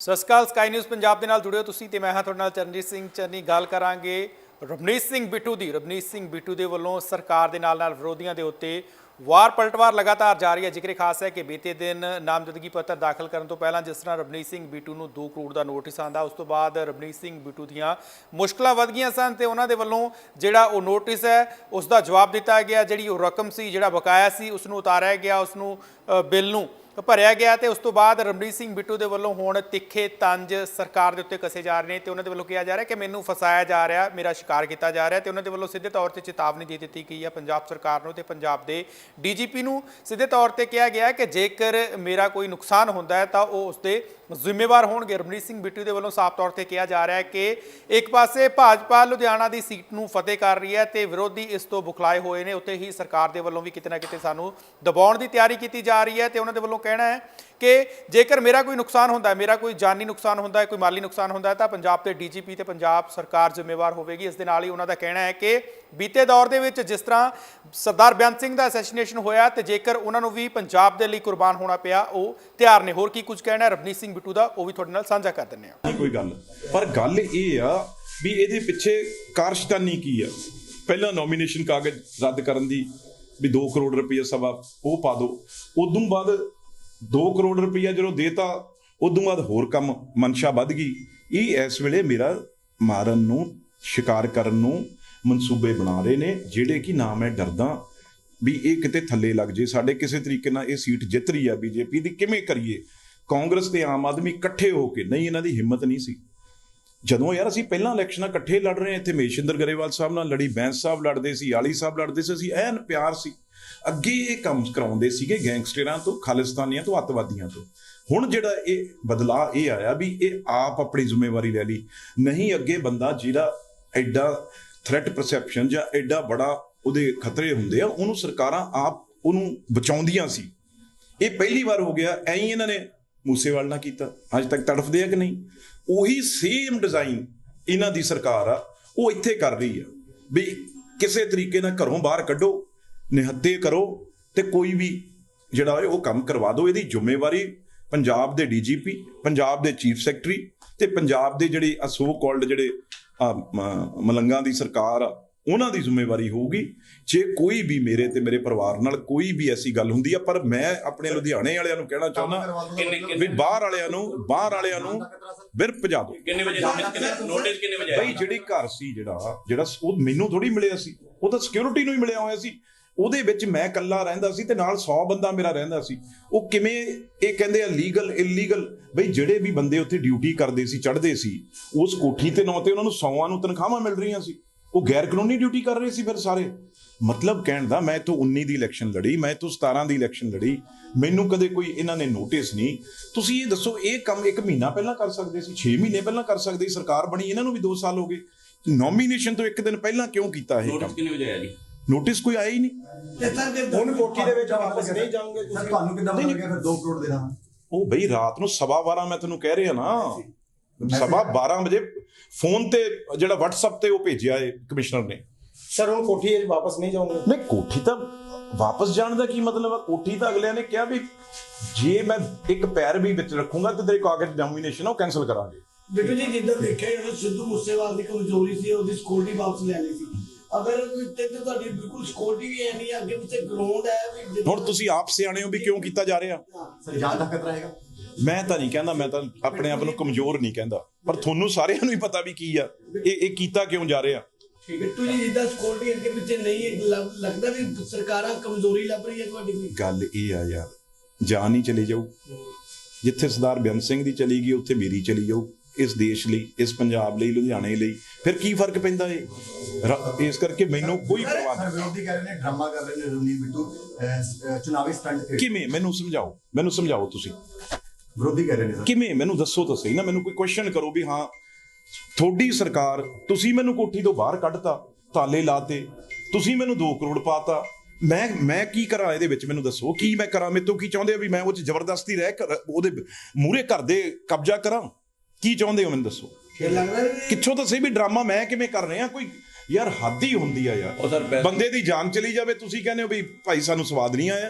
ਸਤਿ ਸ਼੍ਰੀ ਅਕਾਲ ਸਕਾਈ ਨਿਊਜ਼ ਪੰਜਾਬ ਦੇ ਨਾਲ ਜੁੜਿਓ ਤੁਸੀਂ ਤੇ ਮੈਂ ਹਾਂ ਤੁਹਾਡੇ ਨਾਲ ਚਰਨਜੀਤ ਸਿੰਘ। ਚੰਨੀ ਗੱਲ ਕਰਾਂਗੇ ਰਵਨੀਤ ਸਿੰਘ ਬਿੱਟੂ ਦੀ। ਰਵਨੀਤ ਸਿੰਘ ਬਿੱਟੂ ਦੇ ਵੱਲੋਂ ਸਰਕਾਰ ਦੇ ਨਾਲ ਨਾਲ ਵਿਰੋਧੀਆਂ ਦੇ ਉੱਤੇ ਵਾਰ ਪਲਟਵਾਰ ਲਗਾਤਾਰ ਜਾਰੀ ਹੈ। ਜ਼ਿਕਰ ਖਾਸ ਹੈ ਕਿ ਬੀਤੇ ਦਿਨ ਨਾਮਜ਼ਦਗੀ ਪੱਤਰ ਦਾਖਲ ਕਰਨ ਤੋਂ ਪਹਿਲਾਂ ਜਿਸ ਤਰ੍ਹਾਂ ਰਵਨੀਤ ਸਿੰਘ ਬਿੱਟੂ ਨੂੰ 2 ਕਰੋੜ ਦਾ ਨੋਟਿਸ ਆਂਦਾ ਉਸ ਤੋਂ ਬਾਅਦ ਰਵਨੀਤ ਸਿੰਘ ਬਿੱਟੂ ਦੀਆਂ ਮੁਸ਼ਕਲਾਂ ਵੱਧ ਗਈਆਂ ਸਨ ਤੇ ਉਹਨਾਂ ਦੇ ਵੱਲੋਂ ਜਿਹੜਾ ਉਹ ਨੋਟਿਸ ਹੈ, ਉਸ ਦਾ ਜਵਾਬ ਦਿੱਤਾ ਗਿਆ। ਜਿਹੜੀ ਉਹ ਰਕਮ ਸੀ, ਜਿਹੜਾ ਬਕਾਇਆ ਸੀ, ਉਸ ਨੂੰ ਉਤਾਰਿਆ ਗਿਆ, ਉਸ ਨੂੰ ਬਿੱਲ ਨੂੰ। ਭਰਿਆ ਗਿਆ ਤੇ ਉਸ ਤੋਂ ਬਾਅਦ ਰਮਨੀਤ ਸਿੰਘ ਬਿੱਟੂ ਦੇ ਵੱਲੋਂ ਹੁਣ ਤਿੱਖੇ ਤੰਜ ਸਰਕਾਰ ਦੇ ਉੱਤੇ ਕਸੇ ਜਾ ਰਹੇ ਨੇ ਤੇ ਉਹਨਾਂ ਦੇ ਵੱਲੋਂ ਕਿਹਾ ਜਾ ਰਿਹਾ ਕਿ ਮੈਨੂੰ ਫਸਾਇਆ ਜਾ ਰਿਹਾ, ਮੇਰਾ ਸ਼ਿਕਾਰ ਕੀਤਾ ਜਾ ਰਿਹਾ ਤੇ ਉਹਨਾਂ ਦੇ ਵੱਲੋਂ ਸਿੱਧੇ ਤੌਰ ਤੇ ਚੇਤਾਵਨੀ ਦੇ ਦਿੱਤੀ ਗਈ ਹੈ ਪੰਜਾਬ ਸਰਕਾਰ ਨੂੰ ਤੇ ਪੰਜਾਬ ਦੇ ਡੀਜੀਪੀ ਨੂੰ। ਸਿੱਧੇ ਤੌਰ ਤੇ ਕਿਹਾ ਗਿਆ ਕਿ ਜੇਕਰ ਮੇਰਾ ਕੋਈ ਨੁਕਸਾਨ ਹੁੰਦਾ ਹੈ ਤਾਂ ਉਹ ਉਸ ਦੇ ਜ਼ਿੰਮੇਵਾਰ ਹੋਣਗੇ। ਰਮਨੀਤ ਸਿੰਘ ਬਿੱਟੂ ਦੇ ਵੱਲੋਂ ਸਾਫ਼ ਤੌਰ ਤੇ ਕਿਹਾ ਜਾ ਰਿਹਾ ਹੈ ਕਿ ਇੱਕ ਪਾਸੇ ਭਾਜਪਾ ਲੁਧਿਆਣਾ ਦੀ ਸੀਟ ਨੂੰ ਫਤਿਹ ਕਰ ਰਹੀ ਹੈ ਤੇ ਵਿਰੋਧੀ ਇਸ ਤੋਂ ਬੁਖਲਾਏ ਹੋਏ ਨੇ, ਉੱਤੇ ਹੀ ਸਰਕਾਰ ਦੇ ਵੱਲੋਂ ਵੀ ਕਿਤੇ ਨਾ ਕਿਤੇ ਸਾਨੂੰ ਦਬਾਉਣ ਦੀ ਤਿਆਰੀ ਕੀਤੀ ਜਾ ਰਹੀ ਹੈ ਤੇ ਉਹਨਾਂ ਦੇ ਵੱਲੋਂ ਕਹਿਣਾ ਹੈ ਕਿ ਜੇਕਰ ਮੇਰਾ ਕੋਈ ਨੁਕਸਾਨ ਹੁੰਦਾ ਹੈ, ਮੇਰਾ ਕੋਈ ਜਾਨੀ ਨੁਕਸਾਨ ਹੁੰਦਾ ਹੈ, ਕੋਈ ਮਾਲੀ ਨੁਕਸਾਨ ਹੁੰਦਾ ਹੈ, ਤਾਂ ਪੰਜਾਬ ਦੇ ਡੀਜੀਪੀ ਤੇ ਪੰਜਾਬ ਸਰਕਾਰ ਜ਼ਿੰਮੇਵਾਰ ਹੋਵੇਗੀ। ਇਸ ਦੇ ਨਾਲ ਹੀ ਉਹਨਾਂ ਦਾ ਕਹਿਣਾ ਹੈ ਕਿ ਬੀਤੇ ਦੌਰ ਦੇ ਵਿੱਚ ਜਿਸ ਤਰ੍ਹਾਂ ਸਰਦਾਰ ਬੇਅੰਤ ਸਿੰਘ ਦਾ ਅਸੈਸੀਨੇਸ਼ਨ ਹੋਇਆ ਤੇ ਜੇਕਰ ਉਹਨਾਂ ਨੂੰ ਵੀ ਪੰਜਾਬ ਦੇ ਲਈ ਕੁਰਬਾਨ ਹੋਣਾ ਪਿਆ, ਉਹ ਤਿਆਰ ਨੇ। ਹੋਰ ਕੀ ਕੁਝ ਕਹਿਣਾ ਹੈ? ਰਵਨੀਤ ਸਿੰਘ ਬਿੱਟੂ ਦਾ, ਉਹ ਵੀ ਤੁਹਾਡੇ ਨਾਲ ਸਾਂਝਾ ਕਰ ਦਿੰਦੇ ਹਾਂ। ਕੋਈ ਗੱਲ ਪਰ ਗੱਲ ਇਹ ਆ ਵੀ ਇਹਦੇ ਪਿੱਛੇ ਕਾਰਸ਼ਤਾਨੀ ਕੀ ਆ? ਪਹਿਲਾਂ ਨੋਮੀਨੇਸ਼ਨ ਕਾਗਜ਼ ਰੱਦ ਕਰਨ ਦੀ ਵੀ 2 ਕਰੋੜ ਰੁਪਏ ਸਵਾ ਉਹ ਪਾ ਦਿਓ। ਉਦੋਂ ਬਾਅਦ 2 ਕਰੋੜ ਰੁਪਈਆ ਜਦੋਂ ਦੇਤਾ, ਉਦੋਂ ਬਾਅਦ ਹੋਰ ਕੰਮ ਮਨਸ਼ਾ ਵੱਧ ਗਈ। ਇਹ ਇਸ ਵੇਲੇ ਮੇਰਾ ਮਾਰਨ ਨੂੰ, ਸ਼ਿਕਾਰ ਕਰਨ ਨੂੰ ਮਨਸੂਬੇ ਬਣਾ ਰਹੇ ਨੇ, ਜਿਹੜੇ ਕਿ ਨਾ ਮੈਂ ਡਰਦਾ ਵੀ ਇਹ ਕਿਤੇ ਥੱਲੇ ਲੱਗ ਜੇ। ਸਾਡੇ ਕਿਸੇ ਤਰੀਕੇ ਨਾਲ ਇਹ ਸੀਟ ਜਿੱਤ ਰਹੀ ਆ ਬੀਜੇਪੀ ਦੀ, ਕਿਵੇਂ ਕਰੀਏ? ਕਾਂਗਰਸ ਤੇ ਆਮ ਆਦਮੀ ਇਕੱਠੇ ਹੋ ਕੇ, ਨਹੀਂ, ਇਹਨਾਂ ਦੀ ਹਿੰਮਤ ਨਹੀਂ ਸੀ। ਜਦੋਂ ਯਾਰ ਅਸੀਂ ਪਹਿਲਾਂ ਇਲੈਕਸ਼ਨਾਂ ਇਕੱਠੇ ਲੜ ਰਹੇ ਹਾਂ, ਇੱਥੇ ਮੇਸ਼ਿੰਦਰ ਗਰੇਵਾਲ ਸਾਹਿਬ ਨਾਲ, ਲੜੀ ਬੈਂਸ ਸਾਹਿਬ ਲੜਦੇ ਸੀ, ਆਲੀ ਸਾਹਿਬ ਲੜਦੇ ਸੀ, ਅਸੀਂ ਐਨ ਪਿਆਰ ਸੀ। ਅੱਗੇ ਇਹ ਕੰਮ ਕਰਾਉਂਦੇ ਸੀਗੇ ਗੈਂਗਸਟਰਾਂ ਤੋਂ, ਖਾਲਿਸਤਾਨੀਆਂ ਤੋਂ, ਅੱਤਵਾਦੀਆਂ ਤੋਂ। ਹੁਣ ਜਿਹੜਾ ਇਹ ਬਦਲਾਅ ਇਹ ਆਇਆ ਵੀ ਇਹ ਆਪ ਆਪਣੀ ਜ਼ਿੰਮੇਵਾਰੀ ਲੈ ਲਈ। ਨਹੀਂ, ਅੱਗੇ ਬੰਦਾ ਜਿਹੜਾ ਐਡਾ ਥ੍ਰੈਟ ਪਰਸੈਪਸ਼ਨ ਜਾਂ ਐਡਾ ਬੜਾ ਉਹਦੇ ਖਤਰੇ ਹੁੰਦੇ ਆ, ਉਹਨੂੰ ਸਰਕਾਰਾਂ ਆਪ ਉਹਨੂੰ ਬਚਾਉਂਦੀਆਂ ਸੀ। ਇਹ ਪਹਿਲੀ ਵਾਰ ਹੋ ਗਿਆ, ਐਂ ਹੀ ਇਹਨਾਂ ਨੇ ਮੂਸੇਵਾਲ ਨਾਲ ਕੀਤਾ। ਅੱਜ ਤੱਕ ਤੜਫਦੇ ਆ ਕਿ ਨਹੀਂ? ਉਹੀ ਸੇਮ ਡਿਜ਼ਾਈਨ ਇਹਨਾਂ ਦੀ ਸਰਕਾਰ ਆ, ਉਹ ਇੱਥੇ ਕਰ ਰਹੀ ਆ। ਵੀ ਕਿਸੇ ਤਰੀਕੇ ਨਾਲ ਘਰੋਂ ਬਾਹਰ ਕੱਢੋ ਨਿਹੱਤੇ ਕਰੋ ਤੇ ਕੋਈ ਵੀ ਜਿਹੜਾ ਉਹ ਕੰਮ ਕਰਵਾ ਦਿਓ। ਇਹਦੀ ਜ਼ਿੰਮੇਵਾਰੀ ਪੰਜਾਬ ਦੇ ਡੀਜੀਪੀ, ਪੰਜਾਬ ਦੇ ਚੀਫ ਸੈਕਟਰੀ ਤੇ ਪੰਜਾਬ ਦੇ ਜਿਹੜੇ ਅਸੋ ਕਾਲਡ ਜਿਹੜੇ ਮਲੰਗਾਂ ਦੀ ਸਰਕਾਰ ਆ ਉਹਨਾਂ ਦੀ ਜ਼ਿੰਮੇਵਾਰੀ ਹੋਊਗੀ। ਜੇ ਕੋਈ ਵੀ ਮੇਰੇ ਤੇ ਮੇਰੇ ਪਰਿਵਾਰ ਨਾਲ ਕੋਈ ਵੀ ਐਸੀ ਗੱਲ ਹੁੰਦੀ ਆ ਪਰ ਮੈਂ ਆਪਣੇ ਲੁਧਿਆਣੇ ਵਾਲਿਆਂ ਨੂੰ ਕਹਿਣਾ ਚਾਹੁੰਦਾ ਵੀ ਬਾਹਰ ਵਾਲਿਆਂ ਨੂੰ ਬਾਹਰ ਵਾਲਿਆਂ ਨੂੰ ਬਿਰ ਭਜਾ ਦਿਓ। ਕਿੰਨੇ ਵਜੇ ਨੋਟਿਸ ਕਿੰਨੇ ਨੋਟਿਸ ਕਿੰਨੇ ਵਜੇ ਬਈ ਜਿਹੜੀ ਘਰ ਸੀ ਜਿਹੜਾ ਜਿਹੜਾ ਉਹ ਮੈਨੂੰ ਥੋੜੀ ਮਿਲਿਆ ਸੀ। ਉਹ ਤਾਂ ਸਿਕਿਉਰਿਟੀ ਨੂੰ ਹੀ ਮਿਲਿਆ ਹੋਇਆ ਸੀ। ਉਹਦੇ ਵਿੱਚ ਮੈਂ ਇਕੱਲਾ ਰਹਿੰਦਾ ਸੀ ਤੇ ਨਾਲ 100 ਬੰਦਾ ਮੇਰਾ ਰਹਿੰਦਾ ਸੀ। ਉਹ ਕਿਵੇਂ ਇਹ ਕਹਿੰਦੇ ਆ ਲੀਗਲ ਇਲੀਗਲ ਬਈ ਜਿਹੜੇ ਵੀ ਬੰਦੇ ਉੱਥੇ ਡਿਊਟੀ ਕਰਦੇ ਸੀ ਚੜ੍ਹਦੇ ਸੀ ਉਸ ਕੋਠੀ ਤੇ ਨਾਂ ਤੇ ਉਹਨਾਂ ਨੂੰ ਸੌਆਂ ਨੂੰ ਤਨਖਾਹਾਂ ਮਿਲ ਰਹੀਆਂ ਸੀ। ਉਹ ਗੈਰ ਕਾਨੂੰਨੀ ਡਿਊਟੀ ਕਰ ਰਹੇ ਸੀ ਫਿਰ ਸਾਰੇ। ਮਤਲਬ ਕਹਿਣ ਦਾ ਮੈਂ ਤੋਂ 19 ਦੀ ਇਲੈਕਸ਼ਨ ਲੜੀ ਮੈਂ ਤੋਂ 17 ਦੀ ਇਲੈਕਸ਼ਨ ਲੜੀ ਮੈਨੂੰ ਕਦੇ ਕੋਈ ਇਹਨਾਂ ਨੇ ਨੋਟਿਸ ਨਹੀਂ। ਤੁਸੀਂ ਇਹ ਦੱਸੋ ਇਹ ਕੰਮ ਇੱਕ ਮਹੀਨਾ ਪਹਿਲਾਂ ਕਰ ਸਕਦੇ ਸੀ 6 ਮਹੀਨੇ ਪਹਿਲਾਂ ਕਰ ਸਕਦੇ ਸੀ ਸਰਕਾਰ ਬਣੀ ਇਹਨਾਂ ਨੂੰ ਵੀ 2 ਸਾਲ ਹੋ ਗਏ। ਨੋਮੀਨੇਸ਼ਨ ਤੋਂ ਇੱਕ ਦਿਨ ਪਹਿਲਾਂ ਕਿਉਂ ਕੀਤਾ ਇਹ ਨੋਟਿਸ ਕੰਮ? ਕਿੰਨੇ ਵਜੇ ਆਇਆ ਜੀ? ਨੋਟਿਸ ਕੋਈ ਆਇਆ ਹੀ ਨਹੀਂ। ਹੁਣ ਕੋਠੀ ਦੇ ਵਿੱਚ ਵਾਪਸ ਨਹੀਂ ਜਾਓਗੇ ਸਰ ਤੁਹਾਨੂੰ ਕਿੱਦਾਂ ਪਤਾ ਲੱਗਿਆ? ਫਿਰ 2 ਕਰੋੜ ਦੇਣਾ ਉਹ ਬਈ ਰਾਤ ਨੂੰ ਸਵਾ 12 ਮੈਂ ਤੈਨੂੰ ਕਹਿ ਰਿਹਾ ਨਾ। ਸਵਾ 12 ਵਜੇ ਫੋਨ ਤੇ ਜਿਹੜਾ WhatsApp ਤੇ ਉਹ ਭੇਜਿਆ ਏ ਕਮਿਸ਼ਨਰ ਨੇ। ਸਰ ਹੁਣ ਕੋਠੀ ਵਿੱਚ ਵਾਪਸ ਨਹੀਂ ਜਾਓਗੇ ਨਹੀਂ ਕੋਠੀ ਤਾਂ ਵਾਪਸ ਜਾਣ ਦਾ ਕੀ ਮਤਲਬ ਆ? ਕੋਠੀ ਤਾਂ ਅਗਲਿਆਂ ਨੇ ਕਿਹਾ ਵੀ ਜੇ ਮੈਂ ਇੱਕ ਪੈਰ ਵੀ ਵਿੱਚ ਰੱਖੂੰਗਾ ਤੇ ਤੇਰੇ ਕਾਗਜ਼ ਡੋਮੀਨੇਸ਼ਨ ਉਹ ਕੈਨਸਲ ਕਰਾਂਗੇ। ਬਿੱਟੂ ਜੀ ਜਿੱਦਾਂ ਦੇਖਿਆ ਜਦੋਂ ਸਿੱਧੂ ਮੂਸੇਵਾਲ ਦੀ ਕਮਜ਼ੋਰੀ ਸੀ ਉਹਦੀ ਸਕਿਉਰਟੀ ਵਾਪਸ ਲੈਣੀ ਸੀ। ਅਗਰ ਤੇ ਤੇ ਤੁਹਾਡੀ ਬਿਲਕੁਲ ਸਕਿਉਰਟੀ ਵੀ ਹੈ ਨਹੀਂ ਅੱਗੇ ਪਿੱਛੇ ਗਰਾਊਂਡ ਹੈ ਵੀ ਹੁਣ ਤੁਸੀਂ ਆਪ ਸਿਆਣੇ ਹੋ ਵੀ ਕਿਉਂ ਕੀਤਾ ਜਾ ਰਿਹਾ? ਸਰ। ਜਾਨ ਦਾ ਖਤਰਾ ਹੈਗਾ ਮੈਂ ਤਾਂ ਨਹੀਂ ਕਹਿੰਦਾ ਮੈਂ ਤਾਂ ਆਪਣੇ ਆਪ ਨੂੰ ਕਮਜ਼ੋਰ ਨਹੀਂ ਕਹਿੰਦਾ। ਪਰ ਤੁਹਾਨੂੰ ਸਾਰਿਆਂ ਨੂੰ ਹੀ ਪਤਾ ਵੀ ਕੀ ਆ। ਇਹ ਇਹ ਕੀਤਾ ਕਿਉਂ ਜਾ ਰਿਹਾ? ਬਿੱਟੂ ਜੀ ਜਿੱਦਾਂ ਸਕਿਉਰਟੀ ਅੱਗੇ ਪਿੱਛੇ ਨਹੀਂ ਲੱਗਦਾ ਵੀ ਸਰਕਾਰਾਂ ਕਮਜ਼ੋਰੀ ਲੱਭ ਰਹੀ ਹੈ ਤੁਹਾਡੀ ਕੋਈ? ਗੱਲ ਇਹ ਆ ਯਾਰ ਜਾਨ ਹੀ ਚਲੀ ਜਾਊ। ਜਿੱਥੇ ਸਰਦਾਰ ਬੇਅੰਤ ਸਿੰਘ ਦੀ ਚਲੀ ਗਈ ਉੱਥੇ ਮੇਰੀ ਚਲੀ ਜਾਊ ਇਸ ਦੇਸ਼ ਲਈ ਇਸ ਪੰਜਾਬ ਲਈ ਲੁਧਿਆਣੇ ਲਈ। ਫਿਰ ਕੀ ਫ਼ਰਕ ਪੈਂਦਾ ਏ ਇਸ ਕਰਕੇ ਮੈਨੂੰ ਕੋਈ ਪਰਵਾਹ ਨਹੀਂ। ਵਿਰੋਧੀ ਕਹਿ ਰਹੇ ਨੇ ਡਰਾਮਾ ਕਰ ਰਹੇ ਨੇ ਰਵਨੀਤ ਬਿੱਟੂ ਚੁਣਾਵੀ ਸਟੰਟ ਕਿਵੇਂ? ਮੈਨੂੰ ਸਮਝਾਓ ਮੈਨੂੰ ਸਮਝਾਓ ਤੁਸੀਂ। ਵਿਰੋਧੀ ਕਹਿ ਰਹੇ ਨੇ ਸਰ। ਕਿਵੇਂ? ਮੈਨੂੰ ਦੱਸੋ ਤਾਂ ਸਹੀ ਨਾ ਮੈਨੂੰ ਕੋਈ ਕੁਐਸਚਨ ਕਰੋ ਵੀ ਹਾਂ ਤੁਹਾਡੀ ਸਰਕਾਰ ਤੁਸੀਂ ਮੈਨੂੰ ਕੋਠੀ ਤੋਂ ਬਾਹਰ ਕੱਢਤਾ ਤਾਲੇ ਲਾਤੇ ਤੁਸੀਂ ਮੈਨੂੰ 2 ਕਰੋੜ ਪਾਤਾ। ਮੈਂ ਮੈਂ ਕੀ ਕਰਾਂ ਇਹਦੇ ਵਿੱਚ? ਮੈਨੂੰ ਦੱਸੋ ਕੀ ਮੈਂ ਕਰਾਂ? ਮੇਰੇ ਤੋਂ ਕੀ ਚਾਹੁੰਦੇ ਹੋ ਵੀ ਮੈਂ ਉਹ ਚ ਜ਼ਬਰਦਸਤੀ ਰਹਿ ਕਰ ਉਹਦੇ ਮੂਰੇ ਘਰ ਦੇ ਕਬਜ਼ਾ ਕਰਾਂ? ਕੀ ਚਾਹੁੰਦੇ ਹੋ ਮੈਨੂੰ ਦੱਸੋ? ਇਹ ਲੱਗਦਾ ਕਿੱਥੋਂ ਤਾਂ ਸਹੀ ਵੀ ਡਰਾਮਾ ਮੈਂ ਕਿਵੇਂ ਕਰ ਰਿਹਾ? ਕੋਈ ਯਾਰ ਹੱਦ ਹੀ ਹੁੰਦੀ ਆ ਯਾਰ। ਬੰਦੇ ਦੀ ਜਾਨ ਚਲੀ ਜਾਵੇ ਤੁਸੀਂ ਕਹਿੰਦੇ ਹੋ ਵੀ ਭਾਈ ਸਾਨੂੰ ਸਵਾਦ ਨਹੀਂ ਆਇਆ।